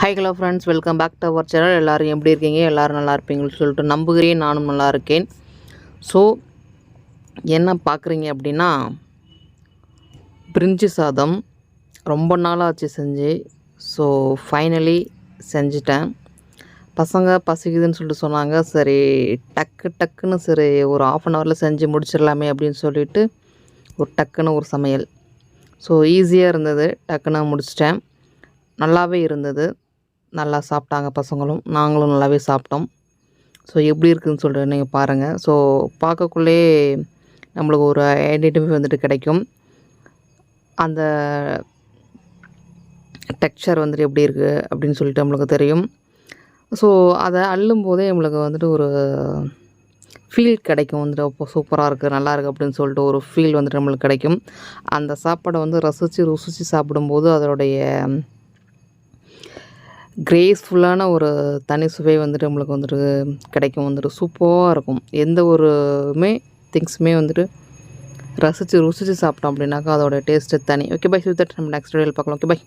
Hi hello friends welcome back to our channel எல்லோரும் எப்படி இருக்கீங்க? எல்லோரும் நல்லா இருப்பீங்கன்னு சொல்லிட்டு நம்புகிறேன். நானும் நல்லா இருக்கேன். ஸோ என்ன பார்க்குறீங்க அப்படின்னா பிரிஞ்சு சாதம் ரொம்ப நாளாச்சு செஞ்சு. ஸோ ஃபைனலி செஞ்சிட்டேன். பசங்க பசிக்குதுன்னு சொல்லிட்டு சொன்னாங்க. சரி டக்கு டக்குன்னு சரி ஒரு ஆஃப் அன் ஹவரில் செஞ்சு முடிச்சிடலாமே அப்படின்னு சொல்லிட்டு ஒரு டக்குன்னு ஒரு சமையல். ஸோ ஈஸியாக இருந்தது. டக்குன்னு முடிச்சிட்டேன். நல்லாவே இருந்தது. நல்லா சாப்பிட்டாங்க பசங்களும். நாங்களும் நல்லாவே சாப்பிட்டோம். ஸோ எப்படி இருக்குதுன்னு சொல்லிட்டு நீங்கள் பாருங்கள் ஸோ பார்க்கக்குள்ளே நம்மளுக்கு ஒரு ஐடென்டிஃபை வந்துட்டு கிடைக்கும். அந்த டெக்ஸ்சர் வந்துட்டு எப்படி இருக்குது அப்படின்னு சொல்லிட்டு நம்மளுக்கு தெரியும். ஸோ அதை அள்ளும் போதே நம்மளுக்கு வந்துட்டு ஒரு ஃபீல் கிடைக்கும். வந்துட்டு அப்போ சூப்பராக இருக்குது நல்லா இருக்குது அப்படின்னு சொல்லிட்டு ஒரு ஃபீல் வந்துட்டு நம்மளுக்கு கிடைக்கும். அந்த சாப்பாடை வந்து ரசித்து ருசித்து சாப்பிடும்போது அதோடைய கிரேஸ்ஃபுல்லான ஒரு தனி சுவை வந்துட்டு நம்மளுக்கு வந்துட்டு கிடைக்கும் வந்துட்டு சூப்பராக இருக்கும். எந்த ஒருமே திங்ஸுமே வந்துட்டு ரசித்து ருசித்து சாப்பிட்டோம் அப்படின்னாக்கா அதோட டேஸ்ட்டு தனி. ஓகே பை சுத்தட் நம்ம நெக்ஸ்ட் வீடியோவில் பார்க்கலாம். Okay bye